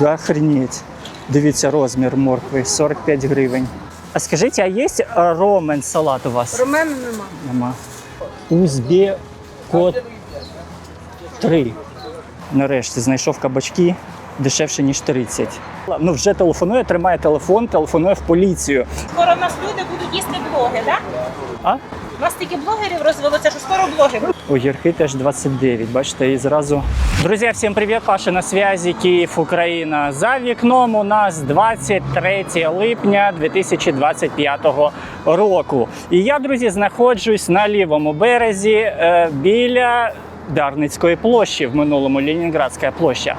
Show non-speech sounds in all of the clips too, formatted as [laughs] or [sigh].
Да охренеть. Дивіться, розмір моркви 45 гривень. А скажіть, а є ромен салат у вас? Ромену нема. Нема. Узбе кот 3. Нарешті знайшов кабачки дешевше, ніж 30. Ну, вже телефонує, тримає телефон, телефонує в поліцію. Скоро в нас люди будуть їсти блоги, так? А? У нас стільки блогерів розвелося, що скоро блоги. Огірки теж 29, бачите, і зразу. Друзі, всім привіт! Паша на зв'язі, Київ, Україна. За вікном у нас 23 липня 2025 року. І я, друзі, знаходжусь на лівому березі е, біля Дарницької площі, в минулому Ленінградська площа.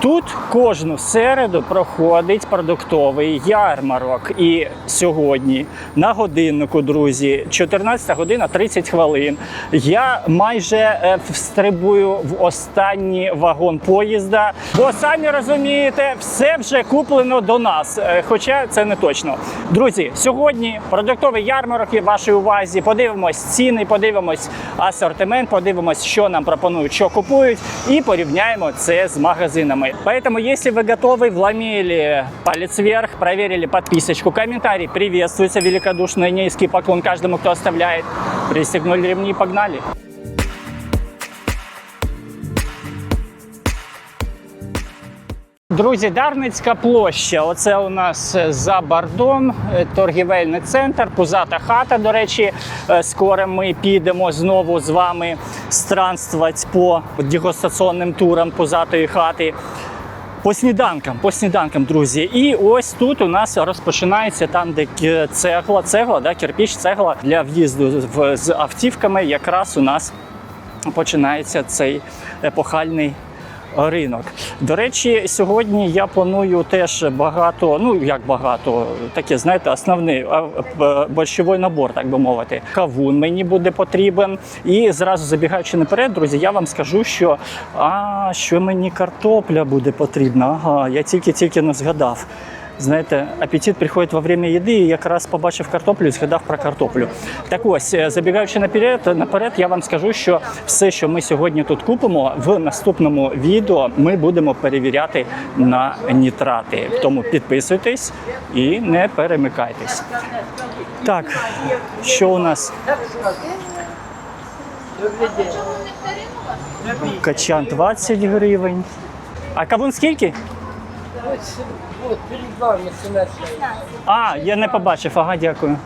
Тут кожну середу проходить продуктовий ярмарок. І сьогодні на годиннику, друзі, 14 година 30 хвилин. Я майже е, встрибую в останній вагон поїзда, бо самі розумієте, все вже куплено до нас. Е, Хоча це не точно. Друзі, сьогодні продуктовий ярмарок є в вашій увазі. Подивимось ціни, подивимось асортимент, подивимось, що нам пропонують, що купують, і порівняємо це з магазинами. Поэтому, если вы готовы, вломили палец вверх, проверили подписочку, комментарий приветствуется, великодушный низкий поклон каждому, кто оставляет. Пристегнули ремни, погнали. Друзі, Дарницька площа. Оце у нас е, за бардом, е, торгівельний центр, пузата хата. До речі, Е, скоро ми підемо знову з вами странствувати по дегустаційним турам пузатої хати. По сніданкам, по сніданкам, друзі. І ось тут у нас розпочинається там, де цегла, цегла, да, кирпіч, цегла для в'їзду з автівками. Якраз у нас починається цей епохальний ринок. До речі, сьогодні я планую теж багато, ну як багато, таке, знаєте, основний е, борщовий набор, так би мовити. Кавун мені буде потрібен. І зразу забігаючи наперед, друзі, я вам скажу, що а, що мені картопля буде потрібна. Ага, я тільки-тільки не згадав. Знаєте, апетит приходить во время їди, і якраз побачив картоплю і згадав про картоплю. Так ось, е, забігаючи наперед, наперед, я вам скажу, що все, що ми сьогодні тут купимо, в наступному відео ми будемо перевіряти на нітрати. Тому підписуйтесь і не перемикайтесь. Так, що у нас? Качан 20 гривень. А кавун скільки? От, перед вами 17. А, я не побачив. Ага, дякую.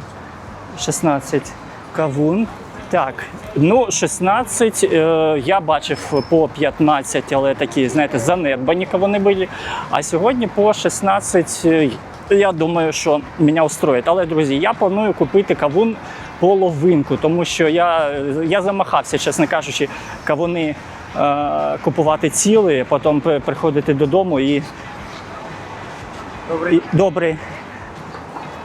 16. Кавун. Так, ну 16, е, я бачив по 15, але такі, знаєте, занедбані кавуни були. А сьогодні по 16, е, я думаю, що мене устроїть. Але, друзі, я планую купити кавун половинку, тому що я, я замахався, чесно кажучи, кавуни е, купувати ціли, потім приходити додому і Добрий. і- Добрий.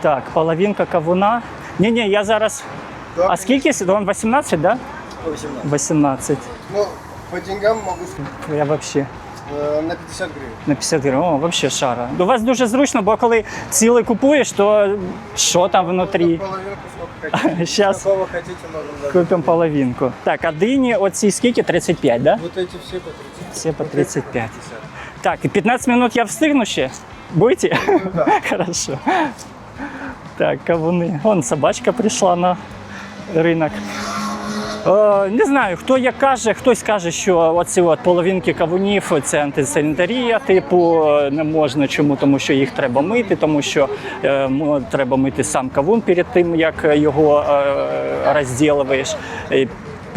Так, половинка кавуна. Ні, ні, я зараз. А скільки? Вам 18, да? 18. 18. Ну, по деньгам могу сказать, Я вообще э, на 50 гривен. на 50 гривень. О, вообще шара. У вас дуже зручно, бо коли цілий купуєш, то що там внутрі? Половинку сколько хотите. Щас. Какого [laughs] хотите, можем дать. Купимо половинку. Так, а дині оці скільки? 35, да? Вот эти все по 30. Все по 35. Так, і 15 минут я встигну ще? Будете? [laughs] Хорошо. Так, кавуни. Вон собачка прийшла на ринок. Е, не знаю, хто як каже, хтось каже, що оці от половинки кавунів це антисанітарія, типу е, не можна. Чому? Тому що їх треба мити, тому що е, треба мити сам кавун перед тим, як його е, розділуєш.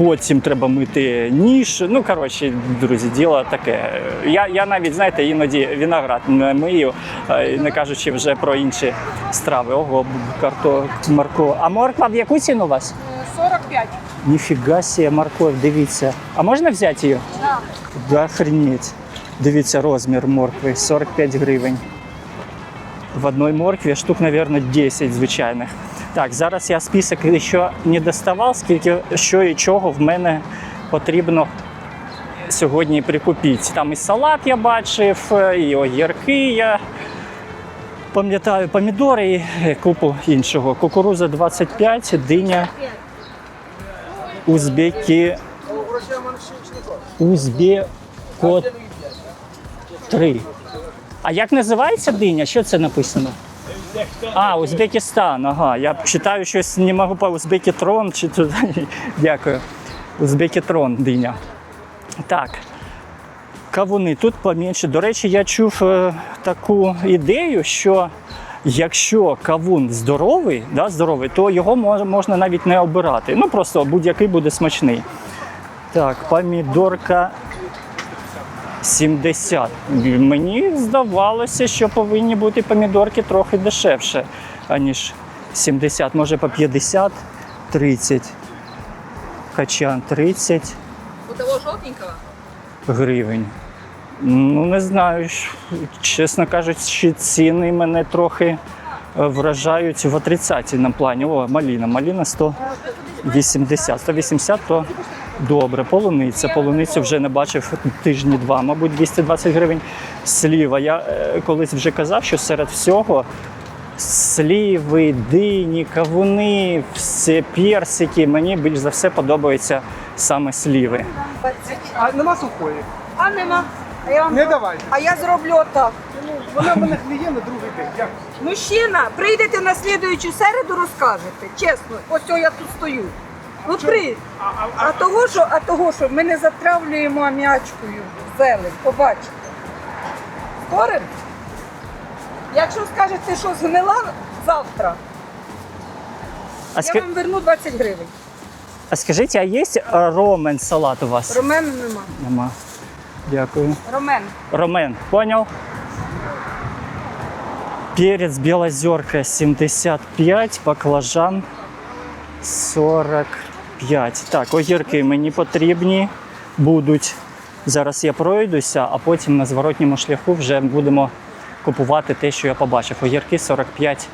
Потім треба мити ніж. Ну коротше, друзі, діло таке. Я, я навіть знаєте, іноді виноград не мию, е, не кажучи вже про інші страви. Ого, карто, морква. А морква в яку ціну у вас? 45. Ніфіга себе, морковь, дивіться. А можна взяти її? Так. Да охренеть. Дивіться розмір моркви 45 гривень. В одній моркві штук, мабуть, 10 звичайних. Так, зараз я список ще не доставав, скільки що і чого в мене потрібно сьогодні прикупити. Там і салат я бачив, і огірки я пам'ятаю, помідори і купу іншого. Кукуруза 25, диня узбеки Узбекот 3. А як називається диня? Що це написано? А, Узбекистан. Ага. Я читаю щось, не можу по Узбекитрон чи туди. [laughs] Дякую. Узбекитрон диня. Так. Кавуни тут поменше. До речі, я чув е, таку ідею, що якщо кавун здоровий, да, здоровий, то його мож- можна навіть не обирати. Ну просто будь-який буде смачний. Так, помідорка 70. Мені здавалося, що повинні бути помідорки трохи дешевше, аніж 70. Може по 50, 30. Качан 30 У того жовтенького? гривень. Ну, не знаю. Чесно кажучи, ціни мене трохи е, вражають в отрицательному плані. О, маліна. Маліна 180. 180 то добре. Полуниця. Полуницю вже не бачив тижні два, мабуть, 220 гривень. Сліва. Я е, колись вже казав, що серед всього сліви, дині, кавуни, всі персики. Мені більш за все подобаються саме сліви. А нема сухої? А нема. А я, вам... Не давай. а я зроблю отак. Вона мене клієнт на другий день. Як? Мужчина, прийдете на слідуючу середу, розкажете. Чесно, ось я тут стою. Ну. А того, що, а того, що ми не затравлюємо аміачкою зелень, побачите. Скорим? Якщо скажете, що згнила завтра, А, я вам верну 20 гривень. а скажіть, а є е, ромен салат у вас? Ромен нема. Нема. Дякую. Ромен. Ромен, понял? Перец белозерка 75, баклажан 45. Так, огірки мені потрібні будуть. Зараз я пройдуся, а потім на зворотньому шляху вже будемо купувати те, що я побачив. Огірки 45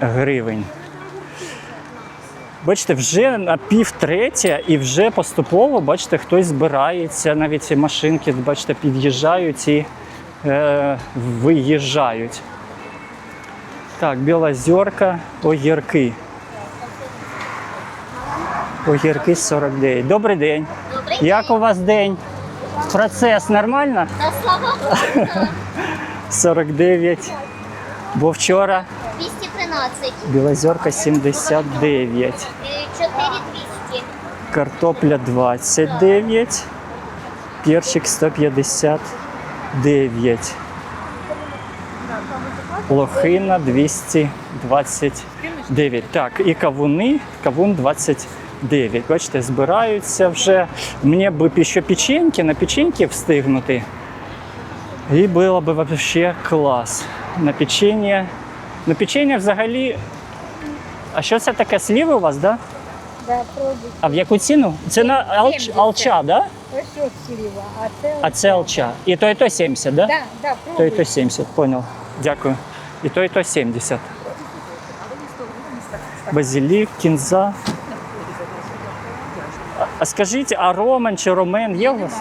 гривень. Бачите, вже на пів третя і вже поступово, бачите, хтось збирається, навіть ці машинки, бачите, під'їжджають і е, виїжджають. Так, білозерка, огірки. Огірки 49. Добрий день. Добрий Як у вас день? Процес нормально? Та слава Богу, 49. [laughs] Бо вчора 213, білозерка 79. е, 4200, Картопля 29, перчик 159, лохина 229. Так, і кавуни, кавун 29. Бачите, збираються вже. Мені б ще печеньки, на печеньки встигнути. І було б взагалі клас. На печення. На печення взагалі. А що це таке? Сліви у вас, так? Да? Да, пробуй. А в яку ціну? Це на алч, 70. алча, да? Ось сліва, а це... А це алча. І то, і то 70, да? Да, да, То, і то 70, понял. Дякую. І то, і то 70. Базилік, кінза. А- скажіть, а ромен чи ромен є у вас?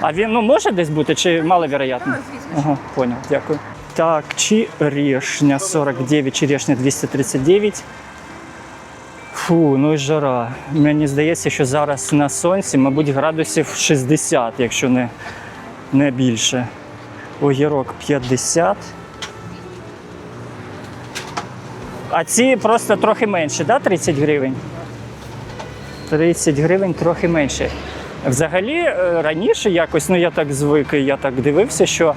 А він ну, може десь бути, чи маловероятно? Ага, понял, дякую. Так, черешня 49, черешня 239. Фу, ну і жара. Мені здається, що зараз на сонці, мабуть, градусів 60, якщо не, не більше. Огірок 50. А ці просто трохи менше, да? 30 гривень? 30 гривень трохи менше. Взагалі, е, раніше якось, ну я так звик, я так дивився, що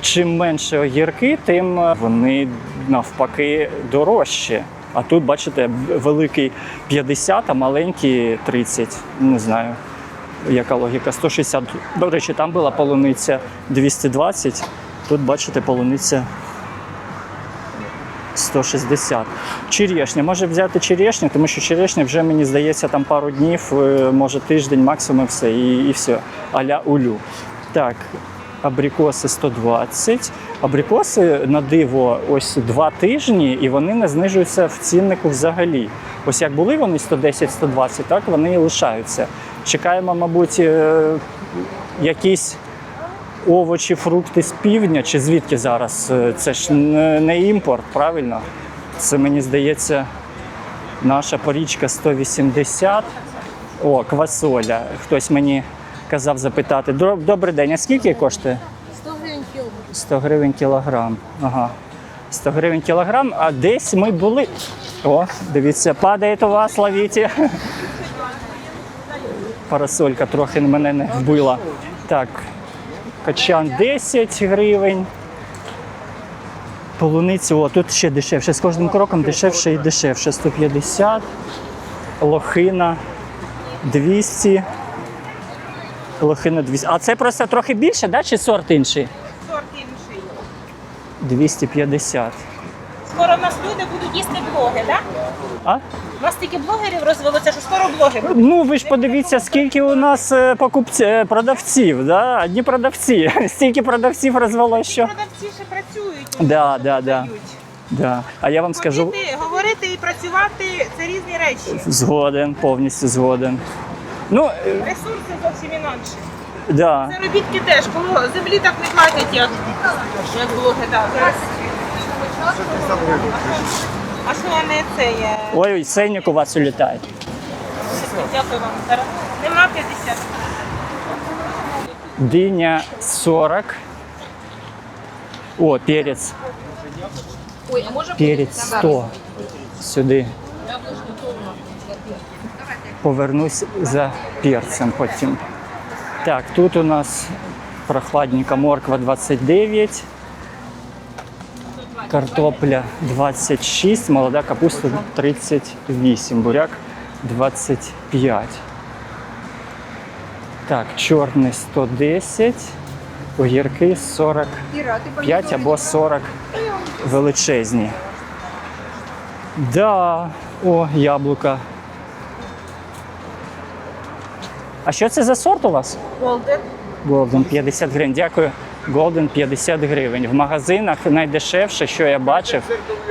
чим менше огірки, тим е, вони навпаки дорожчі. А тут, бачите, великий 50, а маленький 30. Не знаю, яка логіка. 160. До речі, там була полуниця 220. Тут, бачите, полуниця 160. Черешня. Може взяти черешню, тому що черешня вже, мені здається, там пару днів, е, може тиждень, максимум все, і, і все. Аля улю. Так, абрикоси 120. Абрикоси на диво ось два тижні, і вони не знижуються в ціннику взагалі. Ось як були вони 110-120, так вони і лишаються. Чекаємо, мабуть, е, якісь овочі, фрукти з півдня, чи звідки зараз? Е, Це ж не імпорт, правильно? Це мені здається, наша порічка 180. О, квасоля. Хтось мені казав запитати. Добрий день, а скільки коштує? 100 гривень 100 гривень кілограм. Ага. 100 гривень кілограм, а десь ми були. О, дивіться, падає у вас, ловіть. Парасолька трохи мене не вбила. Так, качан 10 гривень. Полуниця, о, тут ще дешевше. З кожним кроком дешевше і дешевше. 150. Лохина 200. Лохина 200. А це просто трохи більше, да? чи сорт інший? Сорт інший. 250. Скоро в нас люди будуть їсти блоги, так? А? У нас тільки блогерів розвелося, що скоро будуть. Ну ви ж подивіться, скільки у нас е, покупці, е, продавців, да? одні продавці. [laughs] Стільки продавців розвело, що. Продавці ще працюють. Да, да, да. Да. А я вам скажу, Говорити, і працювати це різні речі. згоден, повністю згоден. Ну, е, Ресурси зовсім інакші. да. Заробітки теж, коло землі так не платять, як, як блоги. А що а не це є? Ой, ой, ценник у вас улітає. Дякую вам. Зараз. Нема 50. Диня 40. О, перець. Перець 100. Сюди. Повернусь за перцем потім. Так, тут у нас прохладненька морква 29. Картопля 26, молода капуста 38, буряк 25. Так, чорний 110, огірки 45 або 40 величезні. Да, о, яблука. А що це за сорт у вас? Голден. Golden 50 гривень. Дякую. Golden 50 гривень. В магазинах найдешевше, що я бачив,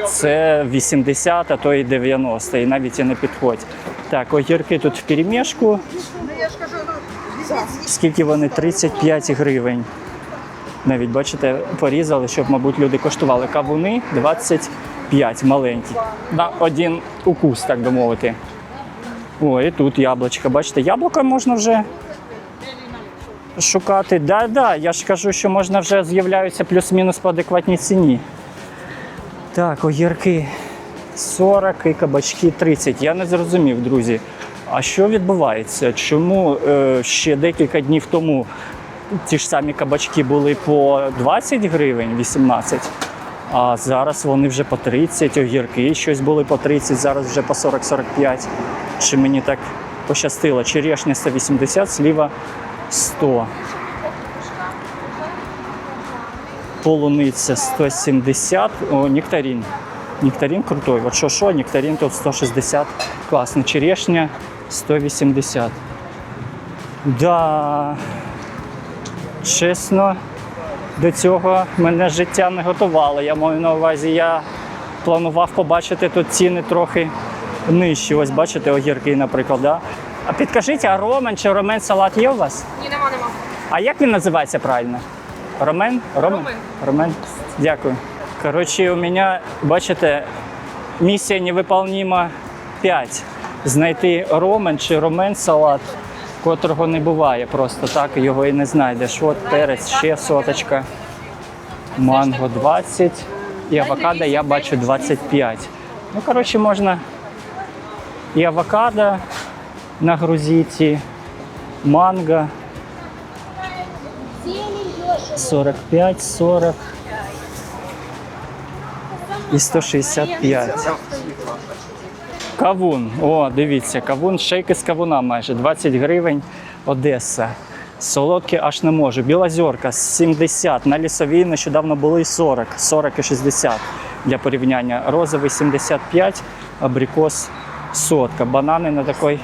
це 80, а то і 90, і навіть і не підходь. Так, огірки тут в перемішку. Скільки вони? 35 гривень. Навіть бачите, порізали, щоб, мабуть, люди коштували. Кавуни 25 маленькі. На один укус, так би мовити. О, і тут яблучка. Бачите, яблука можна вже шукати. Да, да, я ж кажу, що можна вже з'являються плюс-мінус по адекватній ціні. Так, огірки 40 і кабачки 30. Я не зрозумів, друзі. А що відбувається? Чому е, ще декілька днів тому ті ж самі кабачки були по 20 гривень, 18, а зараз вони вже по 30, огірки щось були по 30, зараз вже по 40-45. Чи мені так пощастило? Черешня 180, сліва 100. Полуниця 170, о, нектарин. Нектарин крутой. От що що, нектарин тут 160. Класно. Черешня 180. Да. Чесно, до цього мене життя не готувало. Я маю на увазі, я планував побачити тут ціни трохи нижчі. Ось бачите, огірки, наприклад. Да? А підкажіть, а ромен чи ромен салат є у вас? Ні, нема, нема. А як він називається правильно? Ромен? Ромен? Ромен. Ромен. Дякую. Коротше, у мене, бачите, місія невиполнима 5. Знайти ромен чи ромен салат, котрого не буває просто так, його і не знайдеш. От перець, ще соточка. Манго 20. І авокадо я бачу 25. Ну, коротше, можна і авокадо на грузиці, манго. 45, 40 і 165. Кавун. О, дивіться, кавун, шейки з кавуна майже 20 гривень Одеса. Солодкі аж не можу. Білозорка 70. На лісовій нещодавно були 40, 40 і 60 для порівняння. Розовий 75, абрикос сотка. Банани на такій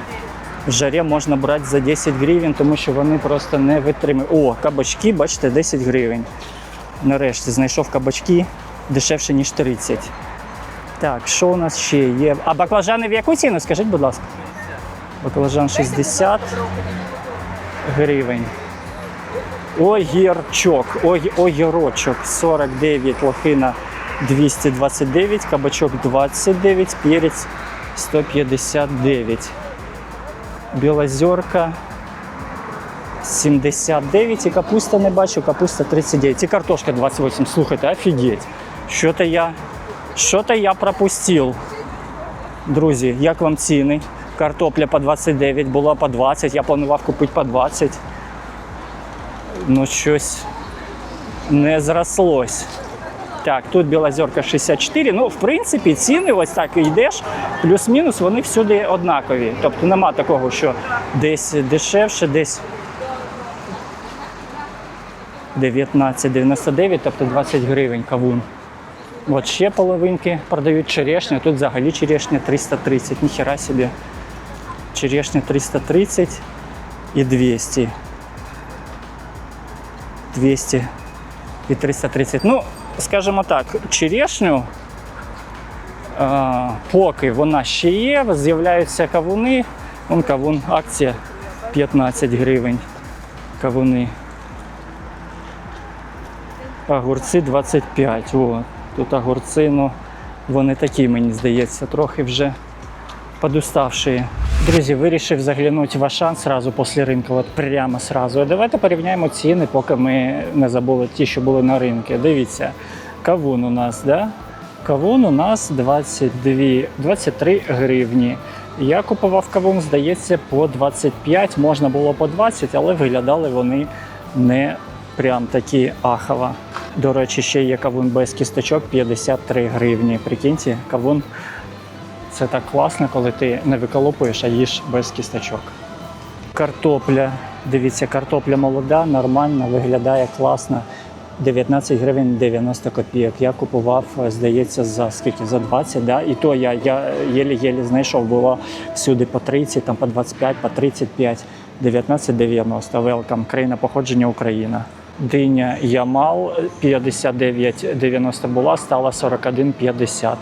жарі можна брати за 10 гривень, тому що вони просто не витримують. О, кабачки, бачите, 10 гривень. Нарешті знайшов кабачки дешевше, ніж 30. Так, що у нас ще є? А баклажани в яку ціну? Скажіть, будь ласка. Баклажан 60 гривень. Огірчок, ой- огірочок 49, лохина 229, кабачок 29, перець 159. Білозерка 79 і капуста не бачу, капуста 39. І картошка 28. Слухайте, офігеть. Що-то я, що-то я пропустив. Друзі, як вам ціни? Картопля по 29, була по 20, я планував купити по 20. Ну, щось не зрослось. Так, тут Білозерка 64. Ну, в принципі, ціни ось так йдеш, плюс-мінус, вони всюди однакові. Тобто нема такого, що десь дешевше, десь 19,99, тобто 20 гривень кавун. От ще половинки продають черешню, тут взагалі черешня 330, ніхера собі. Черешня 330 і 200. 200 і 330. Ну, скажімо так, черешню, е, поки вона ще є, з'являються кавуни. Вон кавун, акція 15 гривень. Кавуни. Огурці 25. О, тут огурці, ну, вони такі, мені здається, трохи вже подуставшие. Друзі, вирішив заглянути в Ашан сразу після ринку, от прямо сразу. Давайте порівняємо ціни, поки ми не забули ті, що були на ринку. Дивіться, кавун у нас, да? Кавун у нас 22, 23 гривні. Я купував кавун, здається, по 25, можна було по 20, але виглядали вони не прям такі ахова. До речі, ще є кавун без кісточок 53 гривні. Прикиньте, кавун це так класно, коли ти не виколупуєш, а їш без кісточок. Картопля. Дивіться, картопля молода, нормально, виглядає класно. 19 гривень 90 копійок. Я купував, здається, за скільки? За 20, да? і то я, я єлі-єлі знайшов, було всюди по 30, там по 25, по 35, 19,90. Велкам, країна походження Україна. Диня Ямал 59,90 була, стала 41,50.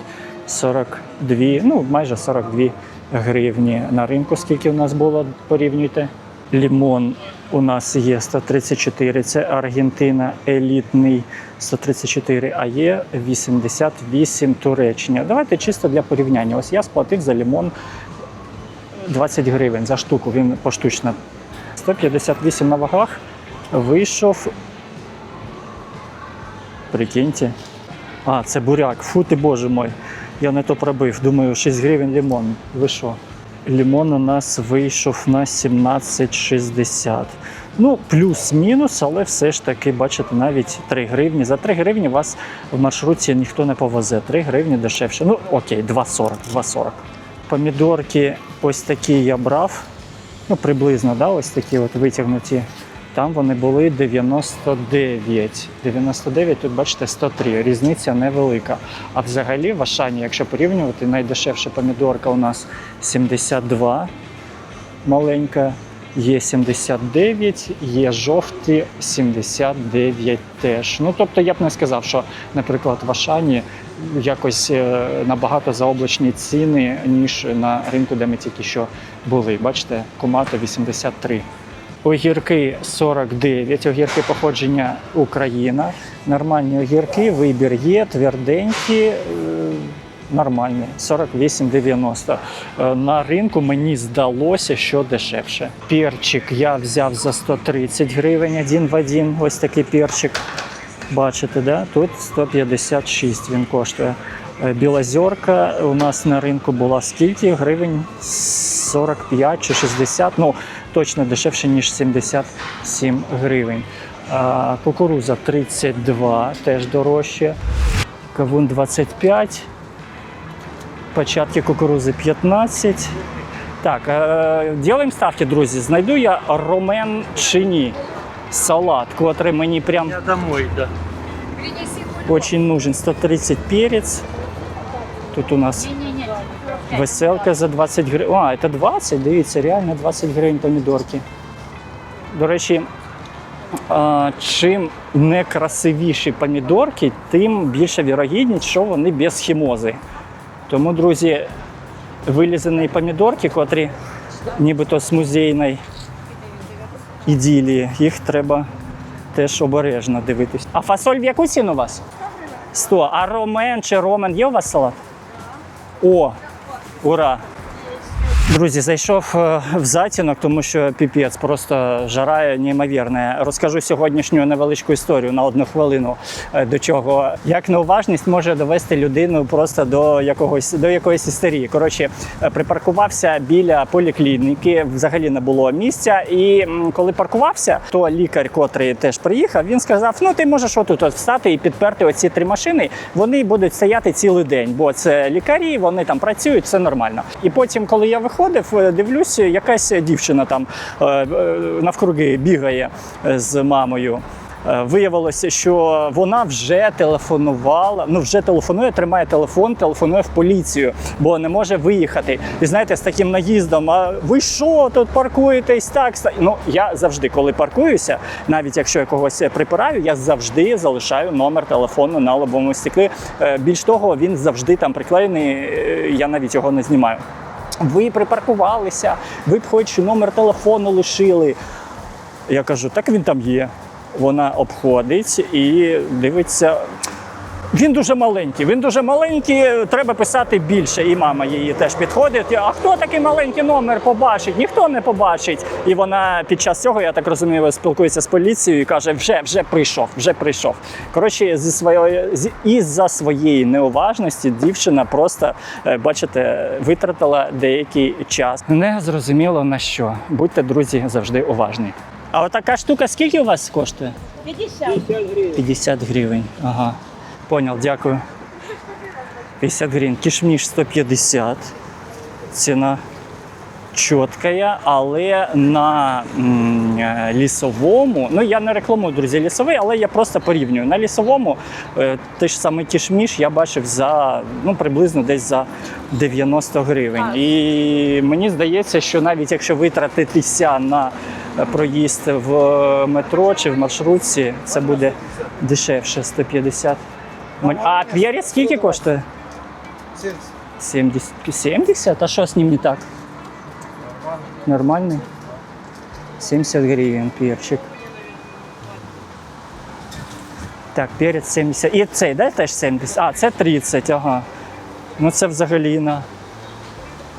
42, ну майже 42 гривні на ринку. Скільки у нас було, порівнюйте. Лімон у нас є 134, це Аргентина, елітний 134, а є 88 Туреччина. Давайте чисто для порівняння. Ось я сплатив за лімон 20 гривень за штуку, він поштучно. 158 на вагах вийшов. Прикиньте. А, це буряк. Фу ти боже мой. Я не то пробив. Думаю, 6 гривень лимон. Ви що? Лимон у нас вийшов на 17,60. Ну, плюс-мінус, але все ж таки, бачите, навіть 3 гривні. За 3 гривні вас в маршрутці ніхто не повезе. 3 гривні дешевше. Ну, окей, 2,40. 2,40. Помідорки ось такі я брав. Ну, приблизно, да, ось такі от витягнуті. Там вони були 99. 99, тут бачите 103. Різниця невелика. А взагалі в Ашані, якщо порівнювати, найдешевша помідорка у нас 72 маленька, є 79, є жовті 79 теж. Ну тобто я б не сказав, що, наприклад, в Ашані якось е, набагато заоблачні ціни, ніж на ринку, де ми тільки що були. Бачите, комата 83. Огірки 49, огірки походження Україна. Нормальні огірки, вибір є, тверденькі, е, нормальні, 48,90. Е, На ринку мені здалося, що дешевше. Перчик я взяв за 130 гривень один в один. Ось такий перчик. Бачите, да? тут 156 він коштує. Е, Білозерка у нас на ринку була скільки? Гривень 45 чи 60, ну точно дешевше, ніж 77 гривень. А, Кукуруза 32, теж дорожче. Кавун 25. Початки кукурузи 15. Так, е, ділимо ставки, друзі. Знайду я ромен чи ні. Салат, котрий мені прям Я домой, да. очень нужен. 130 перець. Тут у нас веселка за 20 гривень. А, це 20, дивіться, реально 20 гривень помідорки. До речі, чим некрасивіші помідорки, тим більша вірогідність, що вони без хімози. Тому, друзі, вилізані помідорки, котрі нібито з музейної іділії, їх треба теж обережно дивитись. А фасоль в яку ціну у вас? 100. А ромен чи ромен є у вас салат? О, ура! Друзі, зайшов е, в затінок, тому що піпець просто жара неймовірна. Розкажу сьогоднішню невеличку історію на одну хвилину. е, До чого як неуважність може довести людину просто до якогось до якоїсь істерії. Коротше, е, припаркувався біля поліклініки, взагалі не було місця. І коли паркувався, то лікар, котрий теж приїхав, він сказав: Ну ти можеш отут от встати і підперти оці три машини. Вони будуть стояти цілий день, бо це лікарі, вони там працюють, все нормально. І потім, коли я виходив, е, дивлюся, якась дівчина там е, е, навкруги бігає з мамою. Виявилося, що вона вже телефонувала, ну вже телефонує, тримає телефон, телефонує в поліцію, бо не може виїхати. І знаєте, з таким наїздом, а ви що тут паркуєтесь так? ста-?» Ну я завжди, коли паркуюся, навіть якщо я когось припираю, я завжди залишаю номер телефону на лобовому стеклі. Е, Більш того, він завжди там приклеєний, я навіть його не знімаю. Ви припаркувалися, ви б хоч номер телефону лишили. Я кажу, так він там є. Вона обходить і дивиться. Він дуже маленький. Він дуже маленький, треба писати більше. І мама її теж підходить. А хто такий маленький номер побачить? Ніхто не побачить. І вона під час цього, я так розумію, спілкується з поліцією і каже: вже вже прийшов, вже прийшов. Коротше, зі своєї з із-за своєї неуважності дівчина просто, е, бачите, витратила деякий час. Не зрозуміло на що. Будьте, друзі, завжди уважні. А отака штука скільки у вас коштує? 50. 50 гривень. Ага. Понял, дякую. 50 гривень. Кішміш 150. Ціна чіткая, але на м, е, лісовому, ну я не рекламую, друзі, лісовий, але я просто порівнюю. На лісовому е, той ж самий кішміш я бачив за ну, приблизно десь за 90 гривень. І мені здається, що навіть якщо витратитися на е, проїзд в метро чи в маршрутці, це буде дешевше 150. А перець скільки коштує? 70. 70? А що з ним не так? Нормальний? 70 гривень перчик. Так, перець 70. І цей, да, теж 70? А, це 30, ага. Ну це взагалі на,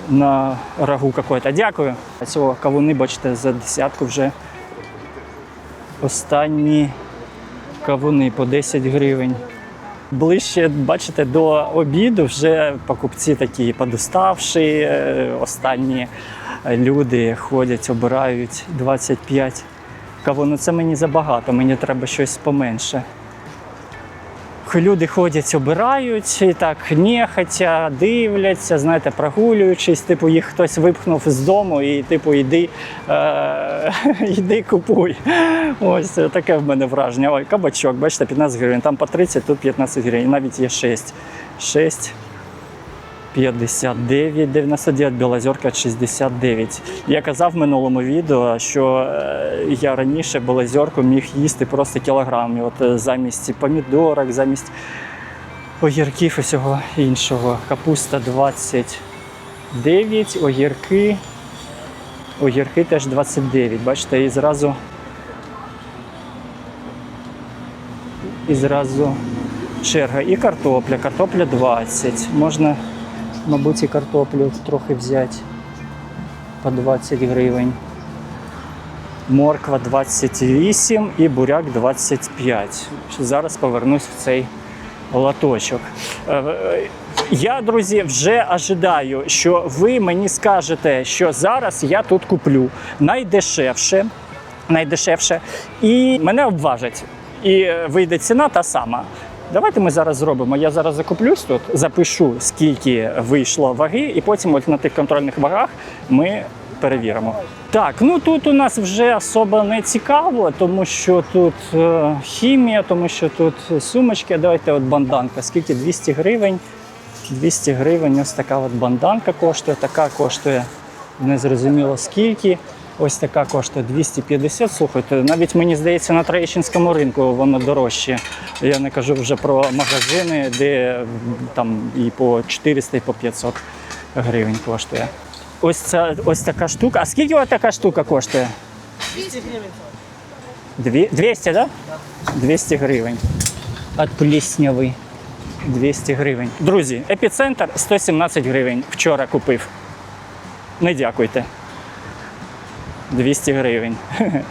на рагу какой-то. Дякую. Цього кавуни, бачите, за десятку вже останні кавуни по 10 гривень. Ближче, бачите, до обіду вже покупці такі подуставші, е, останні люди ходять, обирають 25 кавуну. Це мені забагато, мені треба щось поменше. Люди ходять, обирають і так нехотя, дивляться, знаєте, прогулюючись, типу їх хтось випхнув з дому і типу йди, е, [laughs] йди купуй. Ось таке в мене враження. Ой, кабачок, бачите, 15 гривень, там по 30, тут 15 гривень, навіть є 6. 6. 59, 99, Білозерка 69. Я казав в минулому відео, що е, я раніше Білозерку міг їсти просто кілограмами. От е, замість помідорок, замість огірків і всього іншого. Капуста 29, огірки. Огірки теж 29. Бачите, і зразу. І зразу черга. І картопля. Картопля 20. Можна мабуть, і картоплю трохи взяти по 20 гривень. Морква 28 і буряк 25. Зараз повернусь в цей лоточок. Е, е, Я, друзі, вже ожидаю, що ви мені скажете, що зараз я тут куплю найдешевше, найдешевше, і мене обважать. І е, вийде ціна та сама. Давайте ми зараз зробимо. Я зараз закуплюсь тут, запишу, скільки вийшло ваги, і потім от на тих контрольних вагах ми перевіримо. Так, ну тут у нас вже особо не цікаво, тому що тут е, хімія, тому що тут сумочки. Давайте от банданка. Скільки? 200 гривень. 200 гривень. Ось така от банданка коштує, така коштує незрозуміло скільки. Ось така коштує 250. Слухайте, навіть мені здається, на Троєщинському ринку воно дорожче. Я не кажу вже про магазини, де там і по 400, і по 500 гривень коштує. Ось ця ось така штука. А скільки ось така штука коштує? 200 гривень. 200, так? Да? 200 гривень. От пліснявий. 200 гривень. Друзі, епіцентр 117 гривень. Вчора купив. Не дякуйте. 200 гривень. [laughs]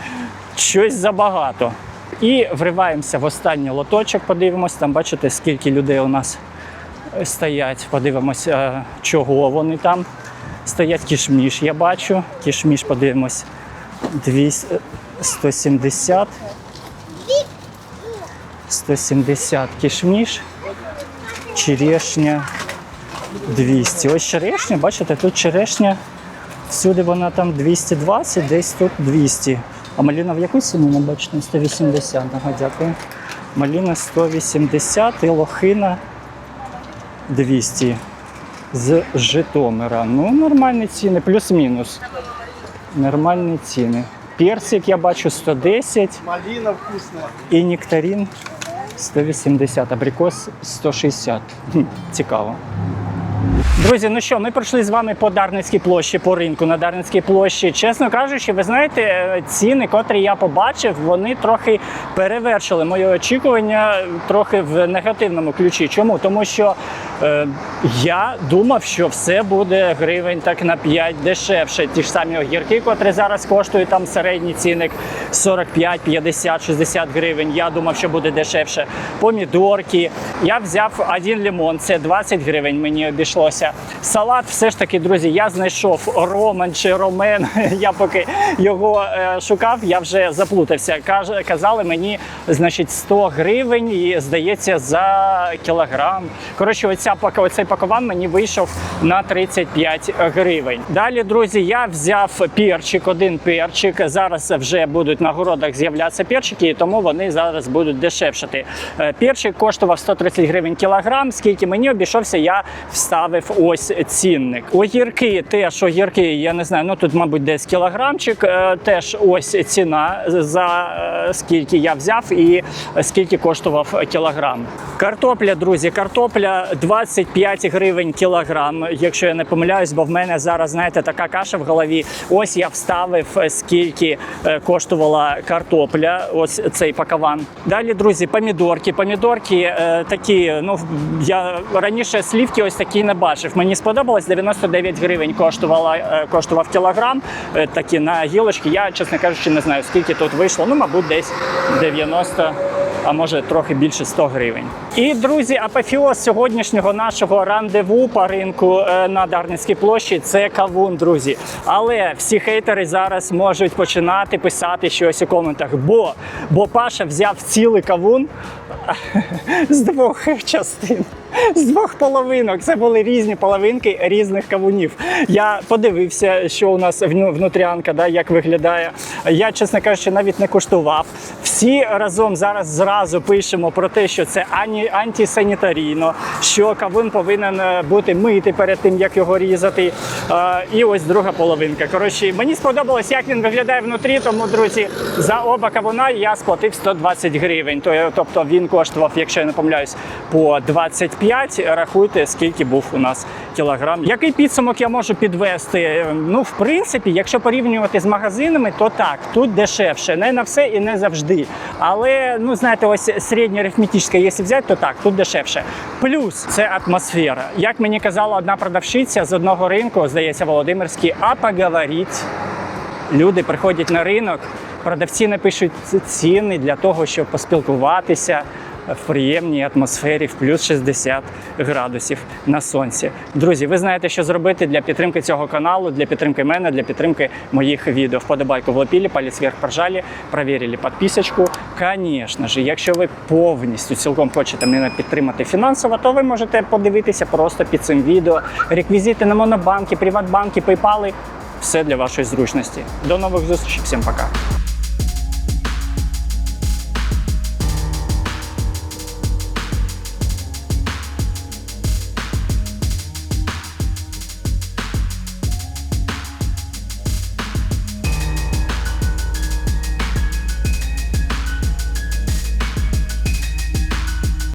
Щось забагато. І вриваємося в останній лоточок, подивимось. Там бачите, скільки людей у нас стоять. Подивимось, е, чого вони там стоять. Кішміш я бачу. Кішміш, подивимось. 200, е, 170. 170 кішміш. Черешня 200. Ось черешня, бачите, тут черешня. Всюди вона там 220, десь тут 200. А маліна в яку ціну не бачите? 180. Ага, дякую. Маліна 180 і лохина 200 з Житомира. Ну, нормальні ціни, плюс-мінус. Нормальні ціни. Персик я бачу 110 Малина вкусна. і нектарин 180, абрикос 160. Хм, Цікаво. Друзі, ну що, ми пройшли з вами по Дарницькій площі, по ринку на Дарницькій площі. Чесно кажучи, ви знаєте, ціни, котрі я побачив, вони трохи перевершили моє очікування трохи в негативному ключі. Чому? Тому що е, я думав, що все буде гривень так на 5 дешевше. Ті ж самі огірки, котрі зараз коштують там середній цінник 45, 50, 60 гривень. Я думав, що буде дешевше. Помідорки. Я взяв один лимон, це 20 гривень мені обійшлося. Салат, все ж таки, друзі, я знайшов Роман чи Ромен. [laughs] Я поки його е, шукав, я вже заплутався. Казали мені, значить, 100 гривень і здається за кілограм. Коротше, оця оцей пакован мені вийшов на 35 гривень. Далі, друзі, я взяв перчик, один перчик. Зараз вже будуть на городах з'являтися перчики, і тому вони зараз будуть дешевшати. Е, Перчик коштував 130 гривень кілограм. Скільки мені обійшовся, я вставив ось цінник. Огірки теж огірки, я не знаю, ну тут, мабуть, десь кілограмчик. Е, Теж ось ціна за е, скільки я взяв і скільки коштував кілограм. Картопля, друзі, картопля 25 гривень кілограм, якщо я не помиляюсь, бо в мене зараз, знаєте, така каша в голові. Ось я вставив, е, скільки коштувала картопля, ось цей пакаван. Далі, друзі, помідорки. Помідорки такі, ну я раніше слівки ось такі не бачив. Мені сподобалось 99 гривень коштувала, е, коштував кілограм. е, Такі на гілочки. Я, чесно кажучи, не знаю, скільки тут вийшло. Ну, мабуть, десь 90 а може трохи більше 100 гривень. І друзі, апофіоз сьогоднішнього нашого рандеву по ринку е, на Дарницькій площі це кавун, друзі. Але всі хейтери зараз можуть починати писати щось у коментах. Бо, бо Паша взяв цілий кавун [laughs] з двох частин. З двох половинок. Це були різні половинки різних кавунів. Я подивився, що у нас внутрянка, да, як виглядає. Я, чесно кажучи, навіть не куштував. Всі разом зараз зразу пишемо про те, що це ані антисанітарійно, що кавун повинен е, бути митий перед тим, як його різати. Е, І ось друга половинка. Коротше, мені сподобалось, як він виглядає внутрі. Тому, друзі, за оба кавуна я сплатив 120 гривень. Тобто він коштував, якщо я не помиляюсь, по 25. Рахуйте, скільки був у нас кілограм. Який підсумок я можу підвести? Ну, в принципі, якщо порівнювати з магазинами, то так, тут дешевше. Не на все і не завжди. Але ну знаєте, ось середнє арифметичне, якщо взяти, то так, тут дешевше. Плюс це атмосфера. Як мені казала одна продавщиця з одного ринку, здається, Володимирський, а поговоріть. Люди приходять на ринок, продавці напишуть ціни для того, щоб поспілкуватися в приємній атмосфері в плюс 60 градусів на сонці. Друзі, ви знаєте, що зробити для підтримки цього каналу, для підтримки мене, для підтримки моїх відео. Вподобайку влепили, палець вверх прожали, проверили підписочку. Звісно ж, якщо ви повністю цілком хочете мене підтримати фінансово, то ви можете подивитися просто під цим відео. Реквізити на монобанки, приватбанки, PayPal – все для вашої зручності. До нових зустрічей, всім пока.